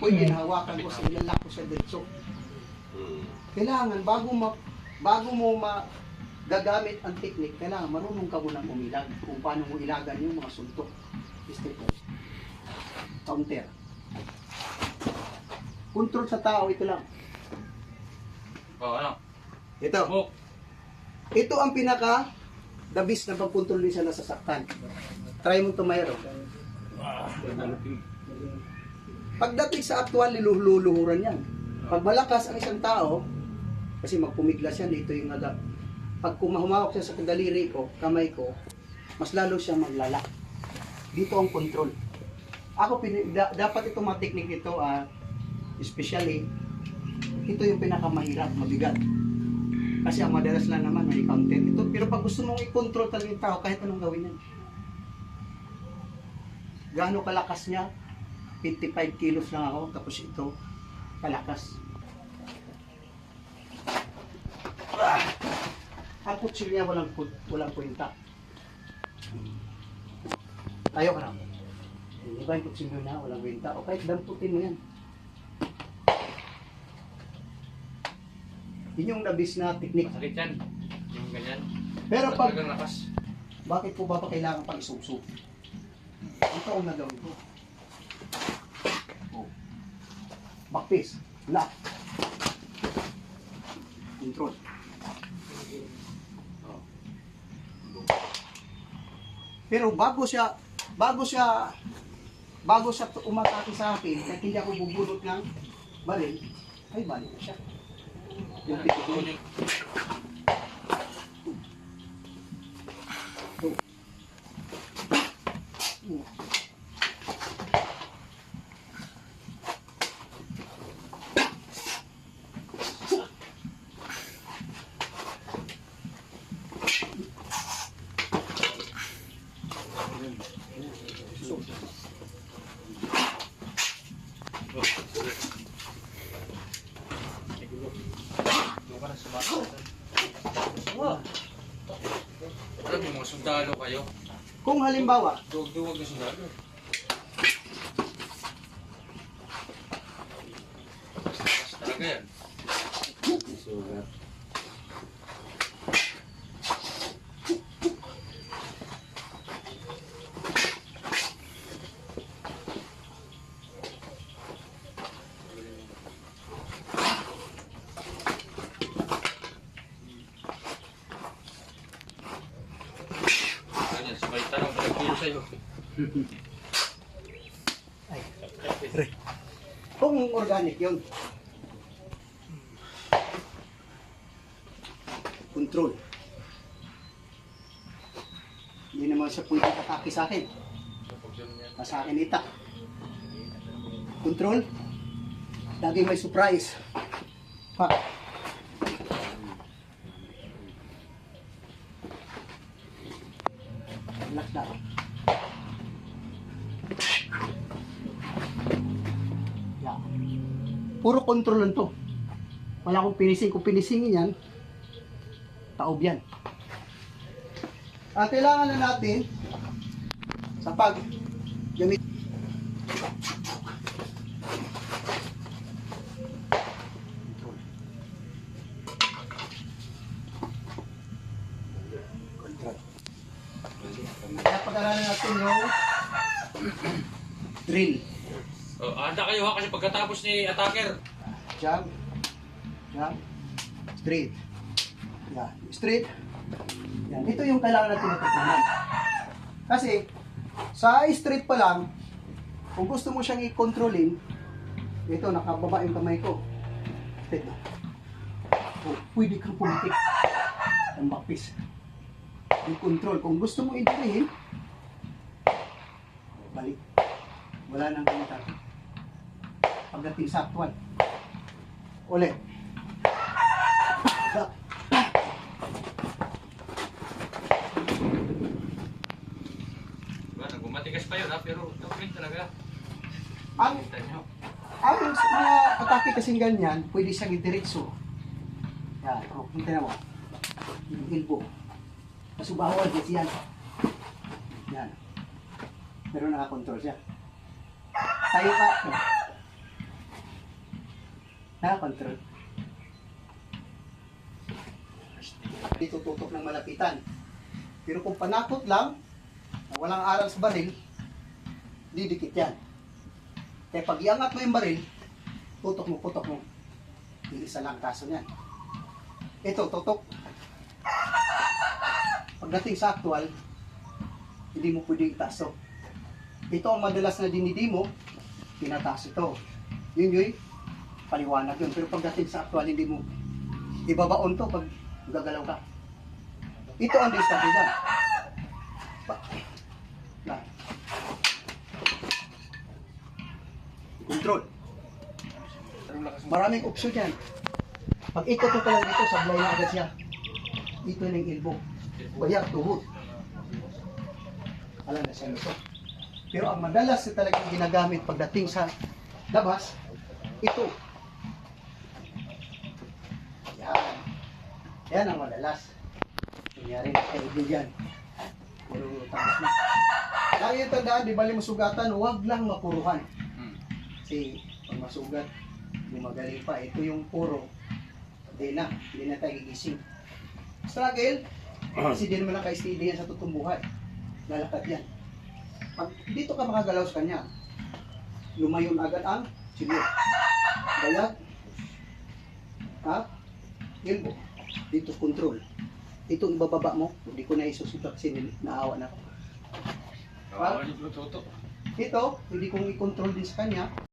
pwede na hawakan ko sa ilalak ko sa diretso. Hmm. Kailangan bago ma bago mo ma gagamit ang technique, kailangan marunong ka muna umilag kung paano mo ilagan yung mga suntok. Step Counter. Control sa tao, ito lang. Oh, ano? Ito. Hook. Ito ang pinaka the best na pagkontrol din sa nasasaktan. Try mo tumayro. Pagdating sa actual, luluhuran yan. Pag malakas ang isang tao, kasi magpumiglas yan, dito yung aga. Pag kumahumawak siya sa daliri ko, kamay ko, mas lalo siya maglala. Dito ang control. Ako, da- dapat ito mga technique ito, ah, especially, ito yung pinakamahirap, mabigat. Kasi ang madalas lang naman may counter ito. Pero pag gusto mong i-control talaga yung tao, kahit anong gawin yan. Gaano kalakas niya? 55 kilos lang ako, tapos ito, kalakas. Ah! Ang kutsilyo niya walang, walang kwenta. Tayo ka na. Di ba yung kutsilyo niya walang kwenta? O kahit damputin mo yan. Yun yung nabis na technique. Masakit yan. Yung ganyan. Pero pag lakas. Bakit po ba pa kailangan pang isubsob? Ito ang nagawin ko. Oh. Backface. Lock. Control. Pero bago siya, bago siya, bago siya umatake sa akin, kahit hindi ako bubunot ng baril, ay balik na siya. Yung pitulin. Doon ka na sa bata. Alam mo, mga sundalo kayo. Kung halimbawa, Duwag-duwag na sundalo. Lakas talaga yan. Ganyan, sa'yo. kung organic yun, control. Hindi naman siya pwede atake sa akin. Sa akin ita. Control. Laging may surprise. Pa. Relax Puro control lang to. Wala akong pinising. Kung pinisingin yan, taob yan. Ang kailangan na natin sa pag gamit Control. Kaya pag-aralan natin yung drill. Oh, handa kayo ha, kasi pagkatapos ni attacker, Jump. Jump. Straight. Yan. Straight. Yan. Ito yung kailangan natin natutunan. Kasi, sa straight pa lang, kung gusto mo siyang i-controlin, ito, nakababa yung kamay ko. Straight na. Oh, pwede kang pumitik. Ang backpiece. Yung control. Kung gusto mo i-drill, balik. Wala nang kalitan. Pagdating sa actual. Ulit. Nagumatigas pa yun ha, pero okay talaga. Ang, ang mga atake kasing ganyan, pwede siyang idiretso. Yan, o, kita na mo. Yung elbow. Masubahon, kasi yan. Yan. Pero nakakontrol siya. Tayo ka. Na-control. Dito tutok ng malapitan. Pero kung panakot lang, walang aral sa baril, didikit yan. Kaya pag iangat mo yung baril, tutok mo, putok mo. Yung isa lang kaso niyan. Ito, tutok. Pagdating sa actual, hindi mo pwede itaas to. Ito ang madalas na dinidi mo, tinataas ito. Yun yun, paliwanag yun. Pero pagdating sa actual, hindi mo ibabaon to pag gagalaw ka. Ito ang. Pa- na. Control. Maraming option yan. Pag ikot ko lang dito, sablay na agad siya. Ito na yung elbow. Kaya tuhod. Alam na siya ito. Pero ang madalas na talagang ginagamit pagdating sa labas, ito. Yan. Yan ang madalas. Nangyari na yan. Pero tapos na. Lagi yung tandaan, di bali masugatan, huwag lang mapuruhan. Hmm. Kasi pag masugat, gumagaling pa. Ito yung puro. Hindi na, hindi na tayo gigising. Struggle, kasi di naman naka-steady yan sa totoong buhay. Lalakad yan. Pag dito ka makagalaw sa kanya, lumayon agad ang simyo. Bayag, ha? Elbow. Dito control. Itong ibababa mo, hindi ko na isusuka kasi naawa na ako. Kawawa niyo tutok. Ito, hindi kong i-control din sa kanya.